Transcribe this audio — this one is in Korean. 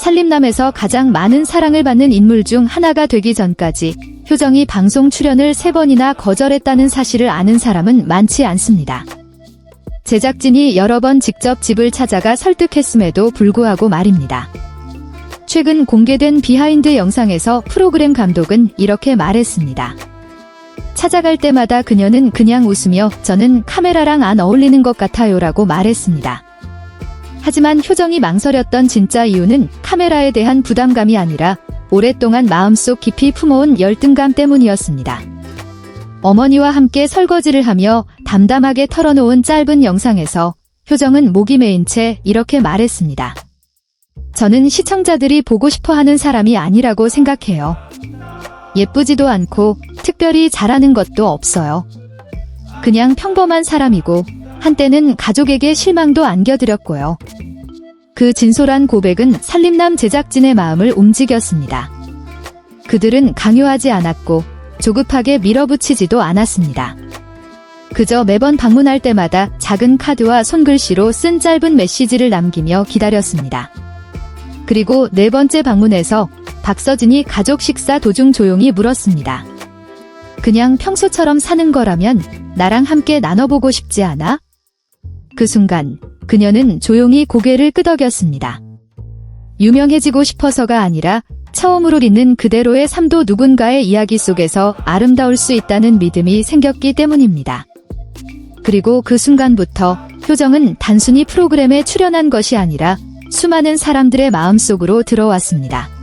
산림남에서 가장 많은 사랑을 받는 인물 중 하나가 되기 전까지 효정이 방송 출연을 세 번이나 거절했다는 사실을 아는 사람은 많지 않습니다. 제작진이 여러 번 직접 집을 찾아가 설득했음에도 불구하고 말입니다. 최근 공개된 비하인드 영상에서 프로그램 감독은 이렇게 말했습니다. 찾아갈 때마다 그녀는 그냥 웃으며 저는 카메라랑 안 어울리는 것 같아요라고 말했습니다. 하지만 효정이 망설였던 진짜 이유는 카메라에 대한 부담감이 아니라 오랫동안 마음속 깊이 품어온 열등감 때문이었습니다. 어머니와 함께 설거지를 하며 담담하게 털어놓은 짧은 영상에서 효정은 목이 메인 채 이렇게 말했습니다. 저는 시청자들이 보고 싶어 하는 사람이 아니라고 생각해요. 예쁘지도 않고 특별히 잘하는 것도 없어요. 그냥 평범한 사람이고 한때는 가족에게 실망도 안겨드렸고요. 그 진솔한 고백은 살림남 제작진의 마음을 움직였습니다. 그들은 강요하지 않았고 조급하게 밀어붙이지도 않았습니다. 그저 매번 방문할 때마다 작은 카드와 손글씨로 쓴 짧은 메시지를 남기며 기다렸습니다. 그리고 네 번째 방문에서 박서진이 가족 식사 도중 조용히 물었습니다. 그냥 평소처럼 사는 거라면 나랑 함께 나눠보고 싶지 않아? 그 순간 그녀는 조용히 고개를 끄덕였습니다. 유명해지고 싶어서가 아니라 처음으로 있는 그대로의 삶도 누군가의 이야기 속에서 아름다울 수 있다는 믿음이 생겼기 때문입니다. 그리고 그 순간부터 효정은 단순히 프로그램에 출연한 것이 아니라 수많은 사람들의 마음속으로 들어왔습니다.